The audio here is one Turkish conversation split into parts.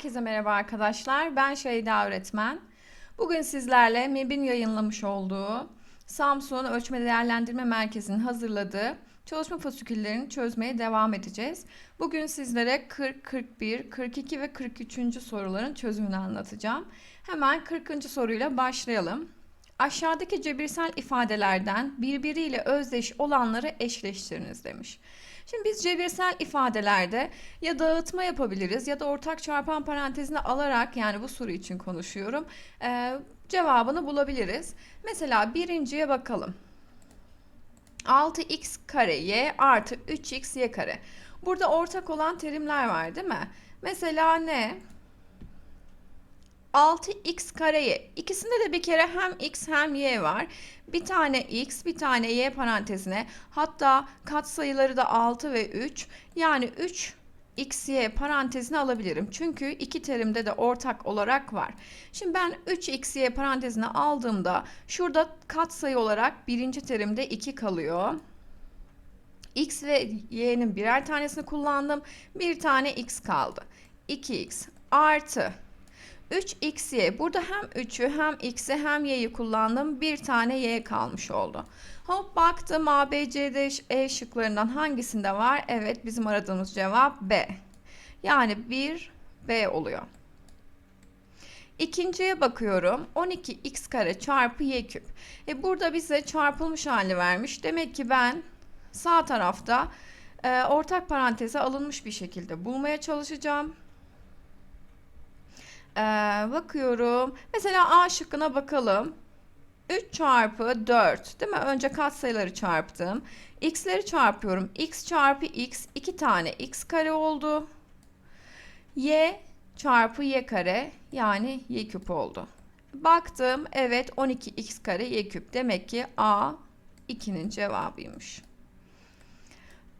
Herkese merhaba arkadaşlar. Ben Şeyda öğretmen. Bugün sizlerle MEB'in yayınlamış olduğu Samsun Ölçme Değerlendirme Merkezi'nin hazırladığı çalışma fasiküllerini çözmeye devam edeceğiz. Bugün sizlere 40, 41, 42 ve 43. soruların çözümünü anlatacağım. Hemen 40. soruyla başlayalım. Aşağıdaki cebirsel ifadelerden birbiriyle özdeş olanları eşleştiriniz demiş. Şimdi biz cebirsel ifadelerde ya dağıtma yapabiliriz ya da ortak çarpan parantezine alarak yani bu soru için konuşuyorum e, cevabını bulabiliriz. Mesela birinciye bakalım. 6x kare y artı 3x y kare. Burada ortak olan terimler var değil mi? Mesela ne? 6x kareye. İkisinde de bir kere hem x hem y var. Bir tane x, bir tane y parantezine. Hatta katsayıları da 6 ve 3. Yani 3 x, y parantezine alabilirim. Çünkü iki terimde de ortak olarak var. Şimdi ben 3 x, y parantezine aldığımda şurada katsayı olarak birinci terimde 2 kalıyor. X ve y'nin birer tanesini kullandım. Bir tane x kaldı. 2x artı 3xy. Burada hem 3'ü hem x'i hem y'yi kullandım. Bir tane y kalmış oldu. Hop baktım A, B, C, D, E şıklarından hangisinde var? Evet bizim aradığımız cevap B. Yani 1 B oluyor. İkinciye bakıyorum. 12x kare çarpı y küp. E burada bize çarpılmış hali vermiş. Demek ki ben sağ tarafta e, ortak paranteze alınmış bir şekilde bulmaya çalışacağım. Ee, bakıyorum. Mesela A şıkkına bakalım. 3 çarpı 4 değil mi? Önce katsayıları çarptım. X'leri çarpıyorum. X çarpı X 2 tane X kare oldu. Y çarpı Y kare yani Y küp oldu. Baktım evet 12X kare Y küp. Demek ki A 2'nin cevabıymış.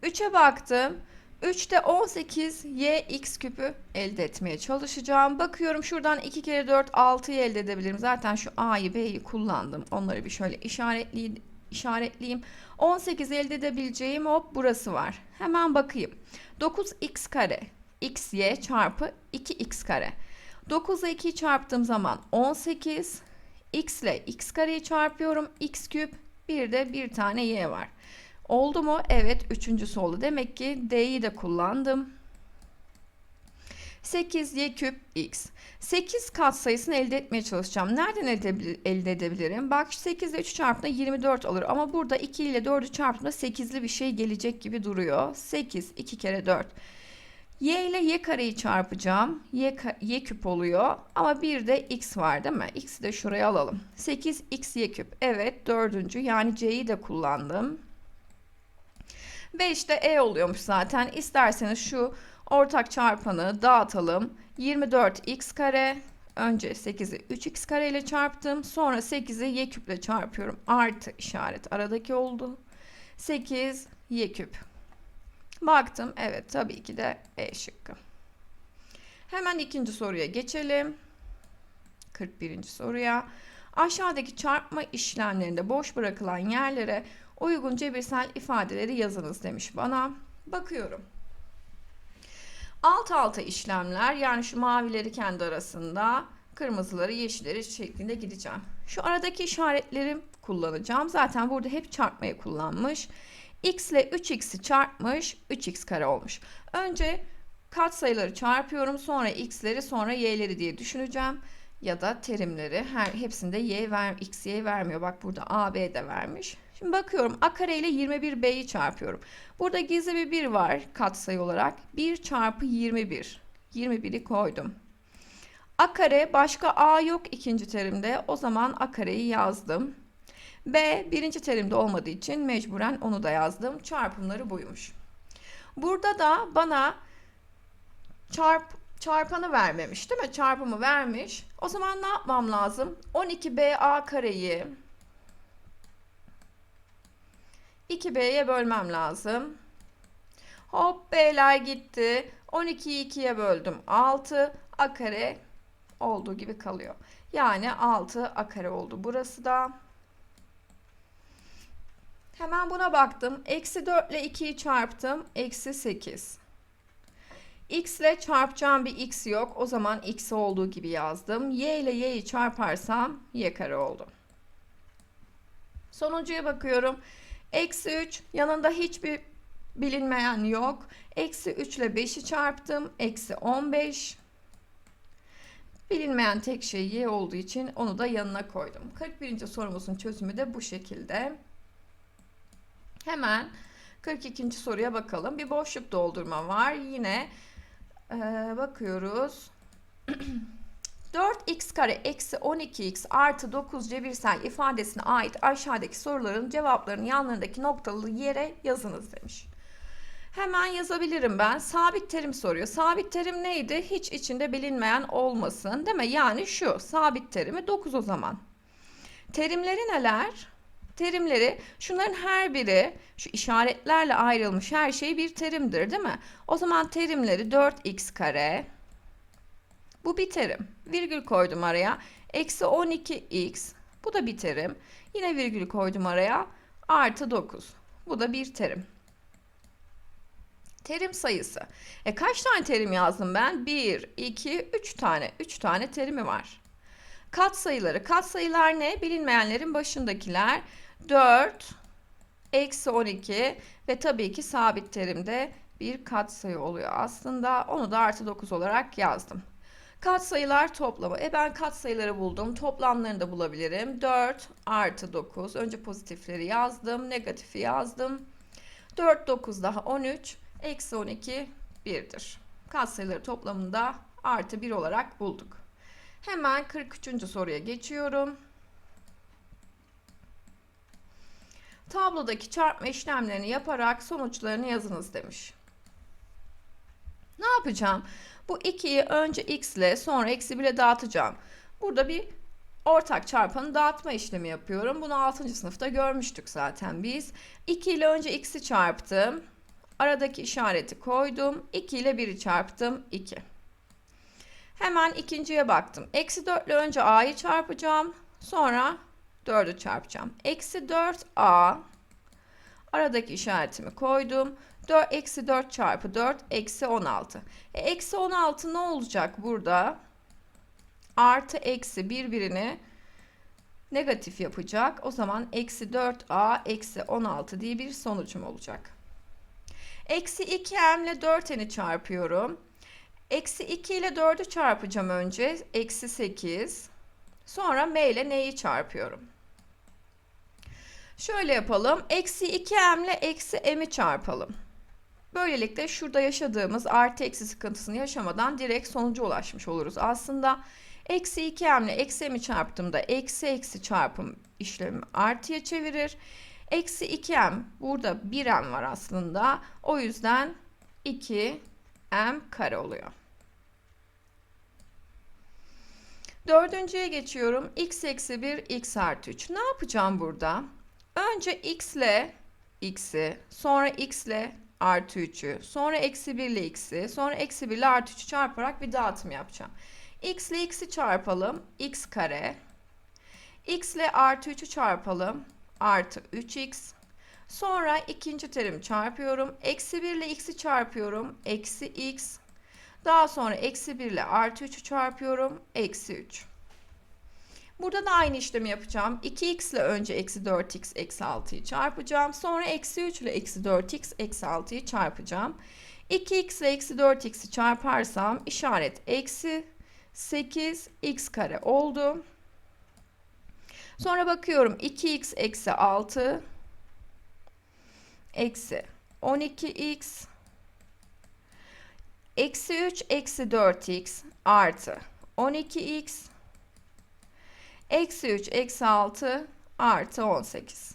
3'e baktım. 3'te 18 y x küpü elde etmeye çalışacağım. Bakıyorum şuradan 2 kere 4 6'yı elde edebilirim. Zaten şu a'yı b'yi kullandım. Onları bir şöyle işaretleyeyim. işaretleyeyim. 18 elde edebileceğim hop burası var. Hemen bakayım. 9x kare xy çarpı 2x kare. 9 ile 2'yi çarptığım zaman 18. x ile x kareyi çarpıyorum. x küp bir de bir tane y var. Oldu mu? Evet. Üçüncüsü oldu. Demek ki D'yi de kullandım. 8 y küp x. 8 katsayısını elde etmeye çalışacağım. Nereden elde edebilirim? Bak 8 ile 3 çarptığında 24 olur. Ama burada 2 ile 4'ü çarptığında 8'li bir şey gelecek gibi duruyor. 8, 2 kere 4. Y ile y kareyi çarpacağım. Y, y küp oluyor. Ama bir de x var değil mi? X'i de şuraya alalım. 8 x y küp. Evet dördüncü yani c'yi de kullandım. 5 de E oluyormuş zaten. İsterseniz şu ortak çarpanı dağıtalım. 24x kare. Önce 8'i 3x kare ile çarptım. Sonra 8'i y küple çarpıyorum. Artı işaret aradaki oldu. 8 y küp. Baktım. Evet tabii ki de E şıkkı. Hemen ikinci soruya geçelim. 41. soruya. Aşağıdaki çarpma işlemlerinde boş bırakılan yerlere uygun cebirsel ifadeleri yazınız demiş bana. Bakıyorum. Alt alta işlemler yani şu mavileri kendi arasında kırmızıları yeşilleri şeklinde gideceğim. Şu aradaki işaretleri kullanacağım. Zaten burada hep çarpmayı kullanmış. x ile 3x'i çarpmış 3x kare olmuş. Önce katsayıları çarpıyorum sonra x'leri sonra y'leri diye düşüneceğim. Ya da terimleri her hepsinde y ver, x y vermiyor. Bak burada a b de vermiş. Şimdi bakıyorum a kare ile 21b'yi çarpıyorum. Burada gizli bir 1 var katsayı olarak. 1 çarpı 21. 21'i koydum. A kare başka a yok ikinci terimde. O zaman a kareyi yazdım. B birinci terimde olmadığı için mecburen onu da yazdım. Çarpımları buymuş. Burada da bana çarp çarpanı vermemiş değil mi? Çarpımı vermiş. O zaman ne yapmam lazım? 12ba kareyi 2b'ye bölmem lazım. Hop b'ler gitti. 12'yi 2'ye böldüm. 6 a kare olduğu gibi kalıyor. Yani 6 a kare oldu burası da. Hemen buna baktım. Eksi 4 ile 2'yi çarptım. Eksi 8. X ile çarpacağım bir x yok. O zaman x olduğu gibi yazdım. Y ile y'yi çarparsam y kare oldu. Sonuncuya bakıyorum. Eksi 3 yanında hiçbir bilinmeyen yok. Eksi 3 ile 5'i çarptım. Eksi 15. Bilinmeyen tek şey y olduğu için onu da yanına koydum. 41. sorumuzun çözümü de bu şekilde. Hemen 42. soruya bakalım. Bir boşluk doldurma var. Yine ee, bakıyoruz. 4x kare eksi 12x artı 9 cebirsel ifadesine ait aşağıdaki soruların cevaplarını yanlarındaki noktalı yere yazınız demiş. Hemen yazabilirim ben. Sabit terim soruyor. Sabit terim neydi? Hiç içinde bilinmeyen olmasın. Değil mi? Yani şu. Sabit terimi 9 o zaman. Terimleri neler? Terimleri şunların her biri şu işaretlerle ayrılmış her şey bir terimdir değil mi? O zaman terimleri 4x kare. Bu bir terim. Virgül koydum araya. Eksi 12x. Bu da bir terim. Yine virgül koydum araya. Artı 9. Bu da bir terim. Terim sayısı. E kaç tane terim yazdım ben? 1, 2, 3 tane. 3 tane terimi var. Kat sayıları. Kat sayılar ne? Bilinmeyenlerin başındakiler. 4, eksi 12 ve tabii ki sabit terimde bir katsayı oluyor aslında. Onu da artı 9 olarak yazdım. Katsayılar toplamı. E ben katsayıları buldum. Toplamlarını da bulabilirim. 4 artı 9. Önce pozitifleri yazdım. Negatifi yazdım. 4, 9 daha 13. Eksi 12 1'dir. Katsayıları toplamında artı 1 olarak bulduk. Hemen 43. soruya geçiyorum. Tablodaki çarpma işlemlerini yaparak sonuçlarını yazınız demiş. Ne yapacağım? Bu 2'yi önce x ile sonra eksi 1 ile dağıtacağım. Burada bir ortak çarpanı dağıtma işlemi yapıyorum. Bunu 6. sınıfta görmüştük zaten biz. 2 ile önce x'i çarptım. Aradaki işareti koydum. 2 ile 1'i çarptım. 2. Hemen ikinciye baktım. Eksi 4 ile önce a'yı çarpacağım. Sonra 4'ü çarpacağım. Eksi 4a aradaki işaretimi koydum. 4 eksi 4 çarpı 4 eksi 16. E, eksi 16 ne olacak burada? Artı eksi birbirini negatif yapacak. O zaman eksi 4a eksi 16 diye bir sonucum olacak. Eksi 2m ile 4n'i çarpıyorum. Eksi 2 ile 4'ü çarpacağım önce. Eksi 8. Sonra m ile n'yi çarpıyorum. Şöyle yapalım. Eksi 2m ile eksi m'i çarpalım. Böylelikle şurada yaşadığımız artı eksi sıkıntısını yaşamadan direkt sonuca ulaşmış oluruz. Aslında eksi 2m ile eksi m'i çarptığımda eksi eksi çarpım işlemi artıya çevirir. Eksi 2m burada 1m var aslında. O yüzden 2m kare oluyor. Dördüncüye geçiyorum. x eksi 1 x artı 3. Ne yapacağım burada? Önce x ile x'i, sonra x ile artı 3'ü, sonra eksi 1 ile x'i, sonra eksi 1 ile artı 3'ü çarparak bir dağıtım yapacağım. x ile x'i çarpalım. x kare. x ile artı 3'ü çarpalım. Artı 3x. Sonra ikinci terim çarpıyorum. Eksi 1 ile x'i çarpıyorum. Eksi x. Daha sonra eksi 1 ile artı 3'ü çarpıyorum. Eksi 3. Burada da aynı işlemi yapacağım. 2x ile önce eksi 4x eksi 6'yı çarpacağım. Sonra eksi 3 ile eksi 4x eksi 6'yı çarpacağım. 2x ile eksi 4x'i çarparsam işaret eksi 8x kare oldu. Sonra bakıyorum 2x eksi 6 eksi 12x eksi 3 eksi 4x artı 12x eksi 3 eksi 6 artı 18.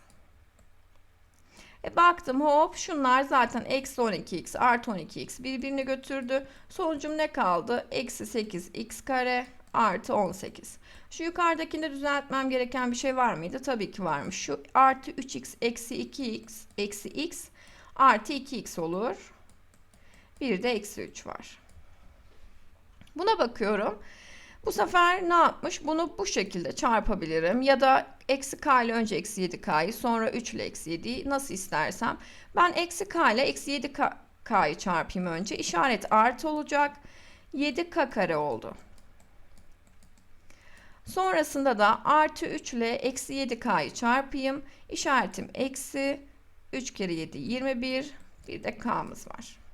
E baktım hop şunlar zaten eksi 12x artı 12x birbirini götürdü. Sonucum ne kaldı? Eksi 8x kare artı 18. Şu yukarıdakinde düzeltmem gereken bir şey var mıydı? Tabii ki varmış. Şu artı 3x eksi 2x eksi x artı 2x olur. Bir de eksi 3 var. Buna bakıyorum. Bu sefer ne yapmış? Bunu bu şekilde çarpabilirim ya da eksi k ile önce eksi 7k'yı sonra 3 ile eksi 7'yi nasıl istersem. Ben eksi k ile eksi 7k'yı çarpayım önce. İşaret artı olacak. 7k kare oldu. Sonrasında da artı 3 ile eksi 7k'yı çarpayım. İşaretim eksi 3 kere 7 21 bir de k'mız var.